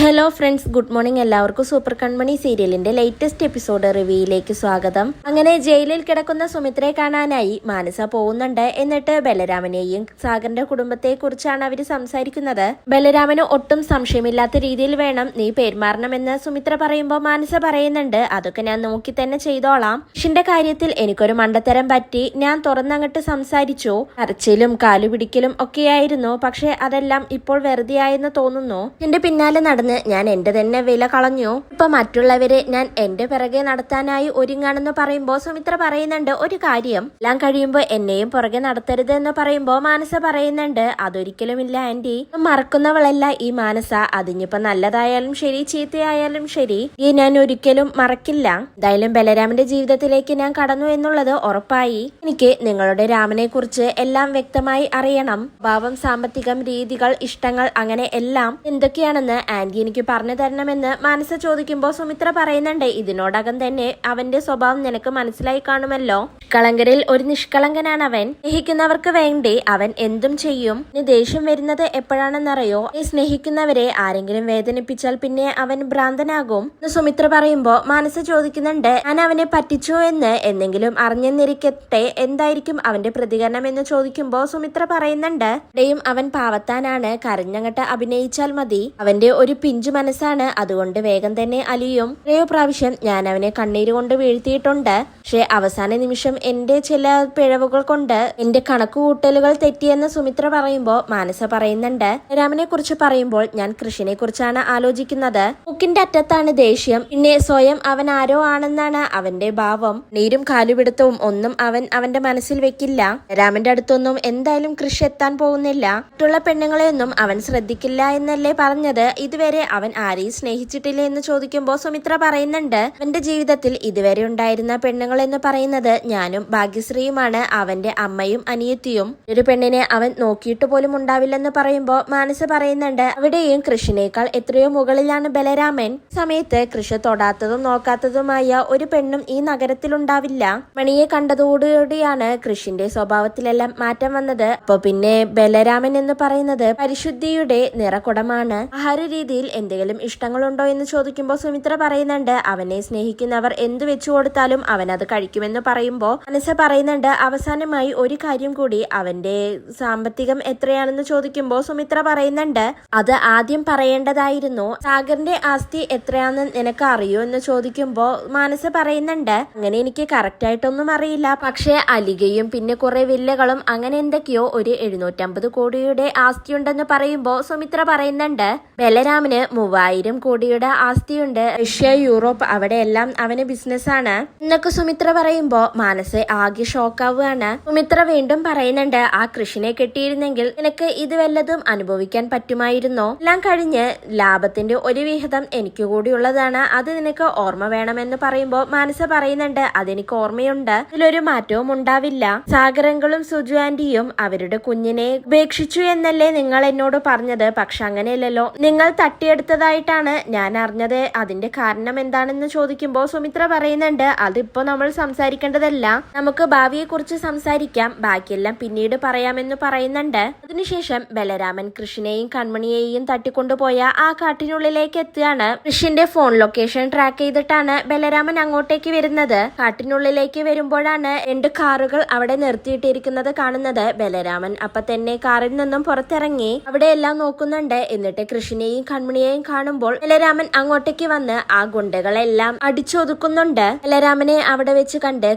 Hello friends good morning എല്ലാവർക്കും super Kanmani സീരിയലിന്റെ latest episode റിവ്യൂയിലേക്ക് സ്വാഗതം. അങ്ങനെ ജയിലിൽ കിടക്കുന്ന സുമിത്രയെ കാണാനായി മാനസ പോകുന്നുണ്ട്. എന്നിട്ട് ബലരാമനെയും സാഗറിന്റെ കുടുംബത്തെ കുറിച്ചാണ് അവർ സംസാരിക്കുന്നത്. ബലരാമന് ഒട്ടും സംശയമില്ലാത്ത രീതിയിൽ വേണം നീ പെരുമാറണമെന്ന് സുമിത്ര പറയുമ്പോൾ മാനസ പറയുന്നുണ്ട്. അതൊക്കെ ഞാൻ നോക്കി തന്നെ ചെയ്തോളാം. ഷിന്റെ കാര്യത്തിൽ എനിക്കൊരു മണ്ടത്തരം പറ്റി ഞാൻ തുറന്നങ്ങട്ട് സംസാരിച്ചു. കരച്ചിലും കാലുപിടിക്കലും ഒക്കെയായിരുന്നു. പക്ഷെ അതെല്ലാം ഇപ്പോൾ വെറുതെയായെന്ന് തോന്നുന്നു. എന്റെ പിന്നാലെ നടന്ന് ഞാൻ എന്റെ തന്നെ വില കളഞ്ഞു. ഇപ്പൊ മറ്റുള്ളവരെ ഞാൻ എന്റെ പിറകെ നടത്താനായി ഒരുങ്ങാണെന്ന് പറയുമ്പോ സുമിത്ര പറയുന്നുണ്ട് ഒരു കാര്യം. എല്ലാം കഴിയുമ്പോൾ എന്നെയും പുറകെ നടത്തരുത് എന്ന് പറയുമ്പോ മാനസ പറയുന്നുണ്ട്. അതൊരിക്കലുമില്ല ആന്റി. മറക്കുന്നവളല്ല ഈ മാനസ. അതിനിപ്പോ നല്ലതായാലും ശരി ചീത്തയായാലും ശരി ഈ ഞാൻ ഒരിക്കലും മറക്കില്ല. എന്തായാലും ബലരാമന്റെ ജീവിതത്തിലേക്ക് ഞാൻ കടന്നു എന്നുള്ളത് ഉറപ്പായി. എനിക്ക് നിങ്ങളുടെ രാമനെ കുറിച്ച് എല്ലാം വ്യക്തമായി അറിയണം. ഭാവം സാമ്പത്തികം രീതികൾ ഇഷ്ടങ്ങൾ അങ്ങനെ എല്ലാം എന്തൊക്കെയാണെന്ന് ആന്റി എനിക്ക് പറഞ്ഞു തരണമെന്ന് മനസ്സ് ചോദിക്കുമ്പോൾ സുമിത്ര പറയുന്നുണ്ട് ഇതിനോടകം തന്നെ അവന്റെ സ്വഭാവം നിനക്ക് മനസ്സിലായി കാണുമല്ലോ. കളങ്കരിൽ ഒരു നിഷ്കളങ്കനാണ് അവൻ സ്നേഹിക്കുന്നവർക്ക് വേണ്ടി അവൻ എന്തും ചെയ്യും. ഇനി ദേഷ്യം വരുന്നത് എപ്പോഴാണെന്നറിയോ? ഈ സ്നേഹിക്കുന്നവരെ ആരെങ്കിലും വേദനിപ്പിച്ചാൽ പിന്നെ അവൻ ഭ്രാന്തനാകും. എന്ന് സുമിത്ര പറയുമ്പോ മനസ്സ് ചോദിക്കുന്നുണ്ട് ഞാൻ അവനെ പറ്റിച്ചു എന്ന്? എന്തെങ്കിലും അറിഞ്ഞെന്നിരിക്കട്ടെ? എന്തായിരിക്കും അവന്റെ പ്രതികരണം? എന്ന് ചോദിക്കുമ്പോ സുമിത്ര പറയുന്നുണ്ട് ഇവിടെയും അവൻ പാവത്താനാണ്. കരഞ്ഞങ്ങട്ട് അഭിനയിച്ചാൽ മതി. അവന്റെ ഒരു പിഞ്ചു മനസ്സാണ്. അതുകൊണ്ട് വേഗം തന്നെ അലിയും. എത്രയോ പ്രാവശ്യം ഞാൻ അവനെ കണ്ണീര് കൊണ്ട് വീഴ്ത്തിയിട്ടുണ്ട്. പക്ഷെ അവസാന നിമിഷം എന്റെ ചില പിഴവുകൾ കൊണ്ട് എന്റെ കണക്കുകൂട്ടലുകൾ തെറ്റിയെന്ന് സുമിത്ര പറയുമ്പോൾ മാനസ പറയുന്നുണ്ട്. രാമനെ കുറിച്ച് പറയുമ്പോൾ ഞാൻ കൃഷിനെ കുറിച്ചാണ് ആലോചിക്കുന്നത്. മുക്കിന്റെ അറ്റത്താണ് ദേഷ്യം. പിന്നെ സ്വയം അവൻ ആരോ ആണെന്നാണ് അവന്റെ ഭാവം. നീരും കാലുപിടുത്തവും ഒന്നും അവൻ അവന്റെ മനസ്സിൽ വെക്കില്ല. രാമന്റെ അടുത്തൊന്നും എന്തായാലും കൃഷി എത്താൻ പോകുന്നില്ല. മറ്റുള്ള പെണ്ണുങ്ങളെയൊന്നും അവൻ ശ്രദ്ധിക്കില്ല എന്നല്ലേ പറഞ്ഞത്. ഇതുവരെ അവൻ ആരെയും സ്നേഹിച്ചിട്ടില്ല എന്ന് ചോദിക്കുമ്പോൾ സുമിത്ര പറയുന്നുണ്ട്. അവന്റെ ജീവിതത്തിൽ ഇതുവരെ ഉണ്ടായിരുന്ന പെണ്ണുങ്ങൾ എന്ന് പറയുന്നത് ഞാനും ഭാഗ്യശ്രീയുമാണ്. അവന്റെ അമ്മയും അനിയത്തിയും. ഒരു പെണ്ണിനെ അവൻ നോക്കിയിട്ട് പോലും ഉണ്ടാവില്ലെന്ന് പറയുമ്പോൾ മാനസ പറയുന്നുണ്ട് അവിടെയും കൃഷിനേക്കാൾ എത്രയോ മുകളിലാണ് ബലരാമൻ. സമയത്ത് കൃഷി തൊടാത്തതും നോക്കാത്തതുമായ ഒരു പെണ്ണും ഈ നഗരത്തിൽ ഉണ്ടാവില്ല. മണിയെ കണ്ടതോടുകൂടിയാണ് കൃഷിന്റെ സ്വഭാവത്തിലെല്ലാം മാറ്റം വന്നത്. അപ്പൊ പിന്നെ ബലരാമൻ എന്ന് പറയുന്നത് പരിശുദ്ധിയുടെ നിറകുടമാണ്. ആഹാര രീതിയിൽ എന്തെങ്കിലും ഇഷ്ടങ്ങളുണ്ടോ എന്ന് ചോദിക്കുമ്പോൾ സുമിത്ര പറയുന്നുണ്ട് അവനെ സ്നേഹിക്കുന്നവർ എന്തു വെച്ചു കൊടുത്താലും അവൻ അത് കഴിക്കുമെന്ന് പറയുമ്പോൾ മനസ്സ് പറയുന്നുണ്ട് അവസാനമായി ഒരു കാര്യം കൂടി അവന്റെ സാമ്പത്തികം എത്രയാണെന്ന് ചോദിക്കുമ്പോൾ സുമിത്ര പറയുന്നുണ്ട് അത് ആദ്യം പറയേണ്ടതായിരുന്നു. സാഗറിന്റെ ആസ്തി എത്രയാണെന്ന് നിനക്ക് അറിയോ? എന്ന് ചോദിക്കുമ്പോൾ മാനസ പറയുന്നുണ്ട് അങ്ങനെ എനിക്ക് കറക്റ്റ് ആയിട്ടൊന്നും അറിയില്ല. പക്ഷേ അലികയും പിന്നെ കുറെ വില്ലകളും അങ്ങനെ എന്തൊക്കെയോ ഒരു എഴുന്നൂറ്റമ്പത് കോടിയുടെ ആസ്തിയുണ്ടെന്ന് പറയുമ്പോൾ സുമിത്ര പറയുന്നുണ്ട് ബലരാമിന് മൂവായിരം കോടിയുടെ ആസ്തിയുണ്ട്. റഷ്യ യൂറോപ്പ് അവിടെയെല്ലാം അവന് ബിസിനസ്സാണ് എന്നൊക്കെ സുമിത്ര പറയുമ്പോ മാനസ് ആകെ ഷോക്കാവുകയാണ്. സുമിത്ര വീണ്ടും പറയുന്നുണ്ട് ആ കൃഷിനെ കെട്ടിയിരുന്നെങ്കിൽ നിനക്ക് ഇത് വല്ലതും അനുഭവിക്കാൻ പറ്റുമായിരുന്നോ? എല്ലാം കഴിഞ്ഞ് ലാഭത്തിന്റെ ഒരു വിഹിതം എനിക്ക് കൂടിയുള്ളതാണ്. അത് നിനക്ക് ഓർമ്മ വേണമെന്ന് പറയുമ്പോൾ മനസ്സ് പറയുന്നുണ്ട് അതെനിക്ക് ഓർമ്മയുണ്ട്. ഇതിലൊരു മാറ്റവും ഉണ്ടാവില്ല. സാഗരങ്ങളും സുജു ആന്റിയും അവരുടെ കുഞ്ഞിനെ ഉപേക്ഷിച്ചു എന്നല്ലേ നിങ്ങൾ എന്നോട് പറഞ്ഞത്? പക്ഷെ അങ്ങനെയല്ലല്ലോ. നിങ്ങൾ തട്ടിയെടുത്തതായിട്ടാണ് ഞാൻ അറിഞ്ഞത്. അതിന്റെ കാരണം എന്താണെന്ന് ചോദിക്കുമ്പോൾ സുമിത്ര പറയുന്നുണ്ട് അതിപ്പോ നമ്മൾ സംസാരിക്കേണ്ടതല്ല. നമുക്ക് ഭാവിയെ കുറിച്ച് സംസാരിക്കാം. ബാക്കിയെല്ലാം പിന്നീട് പറയാമെന്ന് പറയുന്നുണ്ട്. അതിനുശേഷം ബലരാമൻ കൃഷിനെയും കൺമണിയെയും തട്ടിക്കൊണ്ടുപോയ ആ കാട്ടിനുള്ളിലേക്ക് എത്തുകയാണ്. കൃഷിന്റെ ഫോൺ ലൊക്കേഷൻ ട്രാക്ക് ചെയ്തിട്ടാണ് ബലരാമൻ അങ്ങോട്ടേക്ക് വരുന്നത്. കാട്ടിനുള്ളിലേക്ക് വരുമ്പോഴാണ് രണ്ട് കാറുകൾ അവിടെ നിർത്തിയിട്ടിരിക്കുന്നത് കാണുന്നത്. ബലരാമൻ അപ്പൊ തന്നെ കാറിൽ നിന്നും പുറത്തിറങ്ങി അവിടെ എല്ലാം നോക്കുന്നുണ്ട്. എന്നിട്ട് കൃഷിനെയും കൺമണിയെയും കാണുമ്പോൾ ബലരാമൻ അങ്ങോട്ടേക്ക് വന്ന് ആ ഗുണ്ടകളെല്ലാം അടിച്ചൊതുക്കുന്നുണ്ട്. ബലരാമനെ അവിടെ വെച്ച് കണ്ട്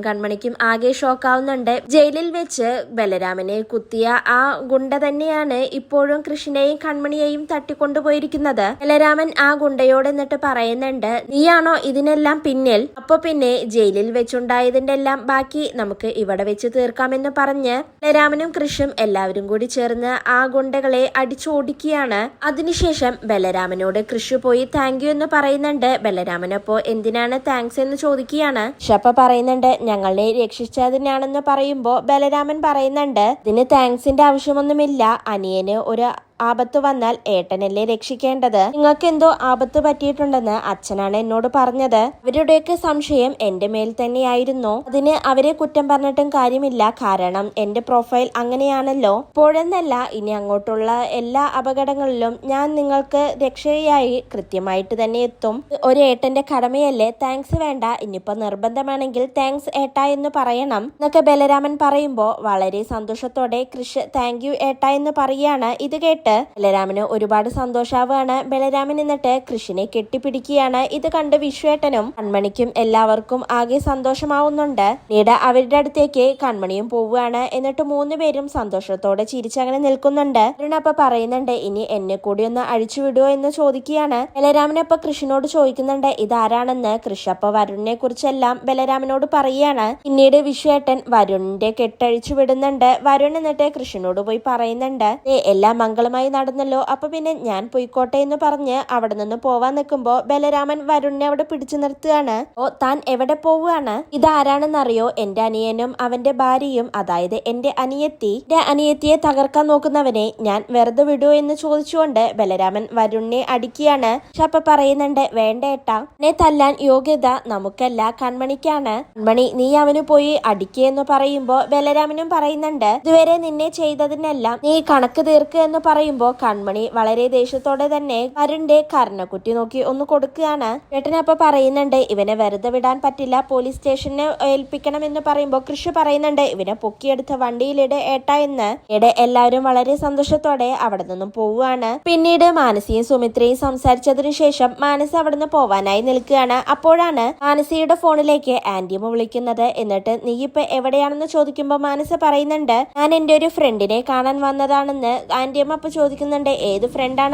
കൃഷ്ണനും കൺമണിക്കും ആകെ ഷോക്കാവുന്നുണ്ട്. ജയിലിൽ വെച്ച് ബലരാമനെ കുത്തിയ ആ ഗുണ്ട തന്നെയാണ് ഇപ്പോഴും കൃഷ്ണനെയും കൺമണിയെയും തട്ടിക്കൊണ്ടുപോയിരിക്കുന്നത്. ബലരാമൻ ആ ഗുണ്ടയോട് എന്നിട്ട് പറയുന്നുണ്ട് നീയാണോ ഇതിനെല്ലാം പിന്നിൽ? അപ്പൊ പിന്നെ ജയിലിൽ വെച്ചുണ്ടായതിന്റെ എല്ലാം ബാക്കി നമുക്ക് ഇവിടെ വെച്ച് തീർക്കാമെന്ന് പറഞ്ഞ് ബലരാമനും കൃഷും എല്ലാവരും കൂടി ചേർന്ന് ആ ഗുണ്ടകളെ അടിച്ചോടിക്കുകയാണ്. അതിനുശേഷം ബലരാമനോട് കൃഷി പോയി താങ്ക് എന്ന് പറയുന്നുണ്ട്. ബലരാമൻ അപ്പോ എന്തിനാണ് താങ്ക്സ് എന്ന് ചോദിക്കുകയാണ്. ഷപ്പ പറയുന്നുണ്ട് ഞങ്ങളെ രക്ഷിച്ചതിനാണെന്ന് പറയുമ്പോൾ ബലരാമൻ പറയുന്നുണ്ട് ഇതിന് താങ്ക്സിന്റെ ആവശ്യമൊന്നുമില്ല. അനിയന് ഒരു ആപത്ത് വന്നാൽ ഏട്ടനല്ലേ രക്ഷിക്കേണ്ടത്? നിങ്ങൾക്ക് എന്തോ ആപത്ത് പറ്റിയിട്ടുണ്ടെന്ന് അച്ഛനാണ് എന്നോട് പറഞ്ഞത്. അവരുടെയൊക്കെ സംശയം എന്റെ മേൽ തന്നെയായിരുന്നു. അതിന് അവരെ കുറ്റം പറഞ്ഞിട്ടും കാര്യമില്ല. കാരണം എന്റെ പ്രൊഫൈൽ അങ്ങനെയാണല്ലോ. ഇപ്പോഴെന്നല്ല ഇനി അങ്ങോട്ടുള്ള എല്ലാ അപകടങ്ങളിലും ഞാൻ നിങ്ങൾക്ക് രക്ഷയായി കൃത്യമായിട്ട് തന്നെ എത്തും. ഒരു ഏട്ടന്റെ കടമയല്ലേ? താങ്ക്സ് വേണ്ട. ഇനിയിപ്പോ നിർബന്ധമാണെങ്കിൽ താങ്ക്സ് ഏട്ടാ എന്ന് പറയണം. എന്നൊക്കെ ബലരാമൻ പറയുമ്പോ വളരെ സന്തോഷത്തോടെ കൃഷ് താങ്ക് യു ഏട്ടാ എന്ന് പറയാണ് ഇത് കേട്ട് ബലരാമന് ഒരുപാട് സന്തോഷാവാണ്. ബലരാമൻ എന്നിട്ട് കൃഷിനെ കെട്ടിപ്പിടിക്കുകയാണ്. ഇത് കണ്ട് വിശ്വേട്ടനും കൺമണിക്കും എല്ലാവർക്കും ആകെ സന്തോഷമാവുന്നുണ്ട്. പിന്നീട് അവരുടെ അടുത്തേക്ക് കൺമണിയും പോവുകയാണ്. എന്നിട്ട് മൂന്ന് പേരും സന്തോഷത്തോടെ ചിരിച്ചങ്ങനെ നിൽക്കുന്നുണ്ട്. അരുണപ്പ പറയുന്നുണ്ട് ഇനി എന്നെ കൂടി ഒന്ന് അഴിച്ചു വിടുവോ എന്ന് ചോദിക്കുകയാണ്. ബലരാമനപ്പ കൃഷിനോട് ചോദിക്കുന്നുണ്ട് ഇതാരാണെന്ന്? കൃഷപ്പ വരുണിനെ കുറിച്ചെല്ലാം ബലരാമനോട് പറയുകയാണ്. പിന്നീട് വിശ്വേട്ടൻ വരുണിന്റെ കെട്ടഴിച്ചു വിടുന്നുണ്ട്. വരുൺ എന്നിട്ട് കൃഷ്ണനോട് പോയി പറയുന്നുണ്ട് "ദേ, എല്ലാം മംഗളമായി നടന്നല്ലോ. അപ്പൊ പിന്നെ ഞാൻ പോയിക്കോട്ടെ എന്ന് പറഞ്ഞ് അവിടെ നിന്ന് പോവാൻ നിൽക്കുമ്പോ ബലരാമൻ വരുണിനെ അവിടെ പിടിച്ചു നിർത്തുകയാണ്. ഓ താൻ എവിടെ പോവുകയാണ്? ഇതാരാണെന്നറിയോ? എന്റെ അനിയനും അവന്റെ ഭാര്യയും അതായത് എന്റെ അനിയത്തി. എന്റെ അനിയത്തിയെ തകർക്കാൻ നോക്കുന്നവനെ ഞാൻ വെറുതെ വിടൂ എന്ന് ചോദിച്ചുകൊണ്ട് ബലരാമൻ വരുണിനെ അടിക്കുകയാണ്. പക്ഷെ അപ്പൊ പറയുന്നുണ്ട് വേണ്ട ഏട്ടാ എന്നെ തല്ലാൻ യോഗ്യത നമുക്കല്ല കൺമണിക്കാണ്. കൺമണി നീ അവന് പോയി അടിക്കുക എന്ന് പറയുമ്പോ ബലരാമനും പറയുന്നുണ്ട് ഇതുവരെ നിന്നെ ചെയ്തതിനെല്ലാം നീ കണക്ക് തീർക്കുക എന്ന് പറയുമ്പോ കൺമണി വളരെ ദേഷ്യത്തോടെ തന്നെ വരുണിന്റെ കർണക്കുറ്റി നോക്കി ഒന്ന് കൊടുക്കുകയാണ്. ചേട്ടനപ്പൊ പറയുന്നുണ്ട് ഇവനെ വെറുതെ വിടാൻ പറ്റില്ല പോലീസ് സ്റ്റേഷനെ ഏൽപ്പിക്കണം എന്ന് പറയുമ്പോ കൃഷി പറയുന്നുണ്ട് ഇവനെ പൊക്കിയെടുത്ത വണ്ടിയിലിടെ ഏട്ട എന്ന്. ഇവിടെ എല്ലാവരും വളരെ സന്തോഷത്തോടെ അവിടെ നിന്നും പോവുകയാണ്. പിന്നീട് മാനസിയും സുമിത്രയും സംസാരിച്ചതിനു ശേഷം മാനസ നിന്ന് പോവാനായി നിൽക്കുകയാണ്. അപ്പോഴാണ് മാനസിയുടെ ഫോണിലേക്ക് ആന്റിയമ്മ വിളിക്കുന്നത്. എന്നിട്ട് നീ ഇപ്പൊ എവിടെയാണെന്ന് ചോദിക്കുമ്പോൾ മാനസ പറയുന്നുണ്ട് ഞാൻ എന്റെ ഒരു ഫ്രണ്ടിനെ കാണാൻ വന്നതാണെന്ന്. ആന്റിയമ്മ അപ്പൊ ചോദിക്കുന്നുണ്ട് ഏത്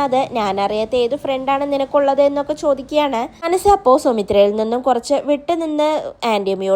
അത് ഞാൻ അറിയാത്ത ഏത് ഫ്രണ്ടാണ് നിനക്കുള്ളത്? എന്നൊക്കെ ചോദിക്കുകയാണ്. മനസ്സ് അപ്പോ സുമിത്രയിൽ നിന്നും കുറച്ച് വിട്ടു നിന്ന്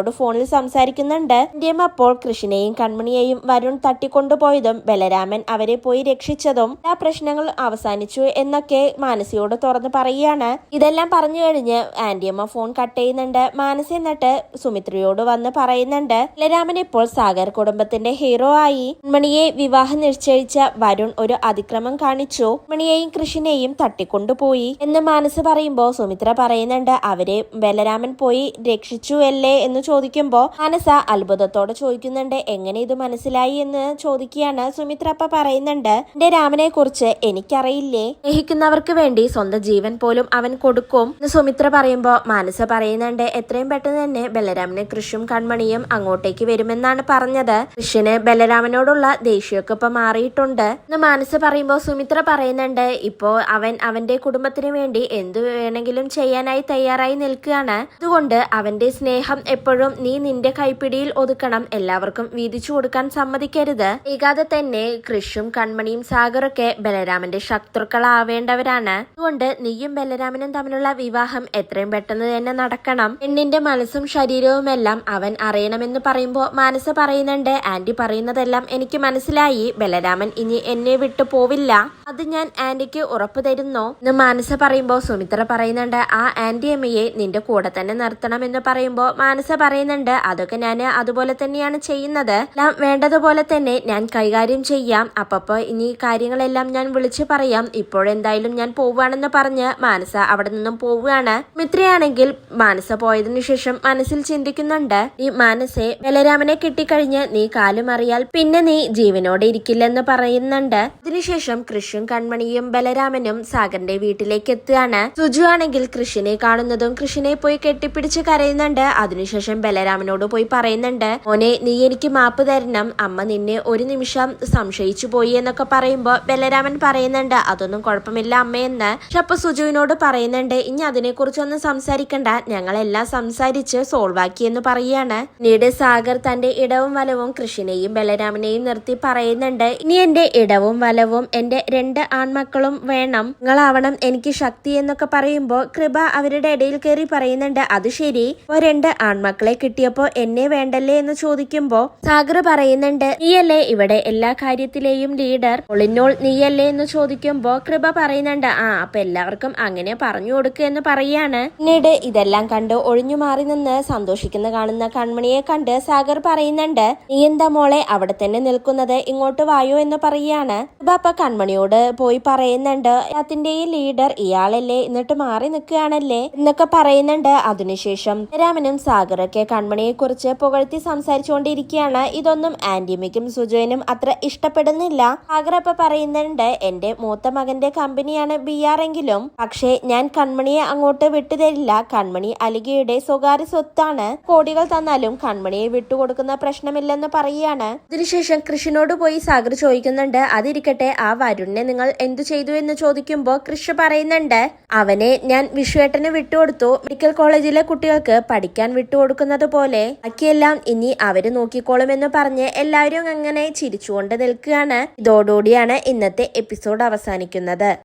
ഫോണിൽ സംസാരിക്കുന്നുണ്ട്. ആന്റിയമ്മ അപ്പോൾ കൃഷ്ണനെയും കൺമണിയെയും വരുൺ തട്ടിക്കൊണ്ടുപോയതും ബലരാമൻ അവരെ പോയി രക്ഷിച്ചതും എല്ലാ പ്രശ്നങ്ങൾ അവസാനിച്ചു എന്നൊക്കെ മാനസിയോട് തുറന്ന് പറയുകയാണ്. ഇതെല്ലാം പറഞ്ഞു കഴിഞ്ഞ് ആന്റിയമ്മ ഫോൺ കട്ട് ചെയ്യുന്നുണ്ട്. മാനസി എന്നിട്ട് സുമിത്രയോട് വന്ന് പറയുന്നുണ്ട് ബലരാമൻ ഇപ്പോൾ സാഗർ കുടുംബത്തിന്റെ ഹീറോ ആയി. കൺമണിയെ വിവാഹം നിശ്ചയിച്ച വരുൺ ഒരു അതിക്രമം കാണിച്ചു. മണിയെയും കൃഷിനെയും തട്ടിക്കൊണ്ടുപോയി. എന്ന് മാനസ് പറയുമ്പോ സുമിത്ര പറയുന്നുണ്ട് അവരെ ബലരാമൻ പോയി രക്ഷിച്ചു അല്ലേ? എന്ന് ചോദിക്കുമ്പോൾ മാനസ അത്ഭുതത്തോടെ ചോദിക്കുന്നുണ്ട് എങ്ങനെ ഇത് മനസ്സിലായി? എന്ന് ചോദിക്കുകയാണ് സുമിത്ര അപ്പ പറയുന്നുണ്ട് എന്റെ രാമനെ കുറിച്ച് എനിക്കറിയില്ലേ? സ്നേഹിക്കുന്നവർക്ക് വേണ്ടി സ്വന്തം ജീവൻ പോലും അവൻ കൊടുക്കും. എന്ന് സുമിത്ര പറയുമ്പോൾ മാനസ പറയുന്നുണ്ട് എത്രയും പെട്ടെന്ന് തന്നെ ബലരാമനെ കൃഷിയും കൺമണിയും അങ്ങോട്ടേക്ക് വരുമെന്നാണ് പറഞ്ഞത്. കൃഷിന് ബലരാമനോടുള്ള ദേഷ്യമൊക്കെ ഇപ്പൊ മാറിയിട്ടുണ്ട്. എന്ന് മാനസ പറയുമ്പോ സുമിത്ര പറയുന്നുണ്ട് ഇപ്പോ അവൻ അവന്റെ കുടുംബത്തിന് വേണ്ടി എന്തു വേണമെങ്കിലും ചെയ്യാനായി തയ്യാറായി നിൽക്കുകയാണ്. അതുകൊണ്ട് അവന്റെ സ്നേഹം എപ്പോഴും നീ നിന്റെ കൈപ്പിടിയിൽ ഒതുക്കണം എല്ലാവർക്കും വീതിച്ചു കൊടുക്കാൻ സമ്മതിക്കരുത്. വൈകാതെ തന്നെ കൃഷും കൺമണിയും സാഗറൊക്കെ ബലരാമന്റെ ശത്രുക്കളാവേണ്ടവരാണ്. അതുകൊണ്ട് നീയും ബലരാമനും തമ്മിലുള്ള വിവാഹം എത്രയും പെട്ടെന്ന് തന്നെ നടക്കണം. പെണ്ണിന്റെ മനസ്സും ശരീരവും എല്ലാം അവൻ അറിയണമെന്ന് പറയുമ്പോൾ മനസ്സ് പറയുന്നുണ്ട് ആന്റി പറയുന്നതെല്ലാം എനിക്ക് മനസ്സിലായി. ബലരാമൻ ഇനി എന്നെ വിട്ടു പോവില്ല അത് ഞാൻ ആന്റിക്ക് ഉറപ്പ് തരുന്നു. എന്ന് മാനസ പറയുമ്പോ സുമിത്ര പറയുന്നുണ്ട് ആ ആന്റി അമ്മയെ നിന്റെ കൂടെ തന്നെ നിർത്തണം എന്ന് പറയുമ്പോ മാനസ പറയുന്നുണ്ട് അതൊക്കെ ഞാൻ അതുപോലെ തന്നെയാണ് ചെയ്യുന്നത്. എല്ലാം വേണ്ടതുപോലെ തന്നെ ഞാൻ കൈകാര്യം ചെയ്യാം. അപ്പപ്പോ ഇനി കാര്യങ്ങളെല്ലാം ഞാൻ വിളിച്ചു പറയാം. ഇപ്പോഴെന്തായാലും ഞാൻ പോവുകയാണെന്ന് പറഞ്ഞ് മാനസ അവിടെ നിന്നും പോവുകയാണ്. മിത്രയാണെങ്കിൽ മാനസ പോയതിനു ശേഷം മനസ്സിൽ ചിന്തിക്കുന്നുണ്ട് ഈ മാനസെ ബലരാമനെ കിട്ടിക്കഴിഞ്ഞ് നീ കാലും അറിയാൽ പിന്നെ നീ ജീവനോടെ ഇരിക്കില്ലെന്ന് പറയുന്നുണ്ട്. അതിനുശേഷം കൃഷും കൺമണിയും ബലരാമനും സാഗറിന്റെ വീട്ടിലേക്ക് എത്തുകയാണ്. സുജു ആണെങ്കിൽ കൃഷിനെ കാണുന്നതും കൃഷിനെ പോയി കെട്ടിപ്പിടിച്ച് കരയുന്നുണ്ട്. അതിനുശേഷം ബലരാമനോട് പോയി പറയുന്നുണ്ട് മോനെ നീ എനിക്ക് മാപ്പ് തരണം. അമ്മ നിന്നെ ഒരു നിമിഷം സംശയിച്ചു പോയി എന്നൊക്കെ പറയുമ്പോ ബലരാമൻ പറയുന്നുണ്ട് അതൊന്നും കുഴപ്പമില്ല അമ്മയെന്ന് പക്ഷെ അപ്പൊ സുജുവിനോട് പറയുന്നുണ്ട് ഇനി അതിനെക്കുറിച്ചൊന്നും സംസാരിക്കണ്ട. ഞങ്ങളെല്ലാം സംസാരിച്ച് സോൾവ് ആക്കി എന്ന് പറയാണ് പിന്നീട് സാഗർ തന്റെ ഇടവും വലവും കൃഷിനെയും ബലരാമനെയും നിർത്തി പറയുന്നുണ്ട് ഇനി എന്റെ ഇടവും വലവും എന്റെ രണ്ട് ആൺമക്കളും വേണം. നിങ്ങളാവണം എനിക്ക് ശക്തി എന്നൊക്കെ പറയുമ്പോ കൃപ അവരുടെ ഇടയിൽ കയറി പറയുന്നുണ്ട്. അത് ശരി. ഇപ്പൊ രണ്ട് ആൺമക്കളെ കിട്ടിയപ്പോ എന്നെ വേണ്ടല്ലേ എന്ന് ചോദിക്കുമ്പോ സാഗർ പറയുന്നുണ്ട് നീയല്ലേ ഇവിടെ എല്ലാ കാര്യത്തിലെയും ലീഡർ ഒളിനോൾ നീയല്ലേ എന്ന് ചോദിക്കുമ്പോ കൃപ പറയുന്നുണ്ട്. ആ അപ്പൊ എല്ലാവർക്കും അങ്ങനെ പറഞ്ഞു കൊടുക്കുക എന്ന് പറയാണ്. പിന്നീട് ഇതെല്ലാം കണ്ട് ഒഴിഞ്ഞു മാറി നിന്ന് സന്തോഷിക്കുന്ന കാണുന്ന കൺമണിയെ കണ്ട് സാഗർ പറയുന്നുണ്ട് നീ എന്താ മോളെ അവിടെ തന്നെ നിൽക്കുന്നത്? ഇങ്ങോട്ട് വായോ എന്ന് പറയാണ്. കൃപ അപ്പൊ കൺമണിയോട് പോയി പറയുന്നുണ്ട്. അതിന്റെയും ലീഡർ ഇയാളല്ലേ? എന്നിട്ട് മാറി നിൽക്കുകയാണല്ലേ? എന്നൊക്കെ പറയുന്നുണ്ട്. അതിനുശേഷം രാമനും സാഗറൊക്കെ കൺമണിയെ കുറിച്ച് പുകഴ്ത്തി സംസാരിച്ചുകൊണ്ടിരിക്കുകയാണ്. ഇതൊന്നും ആന്റിമയ്ക്കും സുജയനും അത്ര ഇഷ്ടപ്പെടുന്നില്ല. സാഗർ അപ്പൊ പറയുന്നുണ്ട് എന്റെ മൂത്ത മകന്റെ കമ്പനിയാണ് ബി ആർ എങ്കിലും. പക്ഷേ ഞാൻ കൺമണിയെ അങ്ങോട്ട് വിട്ടുതരില്ല. കൺമണി അലികയുടെ സ്വകാര്യ സ്വത്താണ്. കോടികൾ തന്നാലും കൺമണിയെ വിട്ടുകൊടുക്കുന്ന പ്രശ്നമില്ലെന്ന് പറയുകയാണ്. അതിനുശേഷം കൃഷിനോട് പോയി സാഗർ ചോദിക്കുന്നുണ്ട് അതിരിക്കട്ടെ ആ വരുണിനെ നിങ്ങൾ എന്തു ചെയ്തു എന്ന് ചോദിക്കുമ്പോൾ കൃഷ് പറയുന്നുണ്ട് അവനെ ഞാൻ വിഷുവേട്ടന് വിട്ടുകൊടുത്തു. മെഡിക്കൽ കോളേജിലെ കുട്ടികൾക്ക് പഠിക്കാൻ വിട്ടുകൊടുക്കുന്നത് പോലെ ബാക്കിയെല്ലാം ഇനി അവർ നോക്കിക്കോളുമെന്ന് പറഞ്ഞ് എല്ലാവരും അങ്ങനെ ചിരിച്ചുകൊണ്ട് നിൽക്കുകയാണ്. ഇതോടുകൂടിയാണ് ഇന്നത്തെ എപ്പിസോഡ് അവസാനിക്കുന്നത്.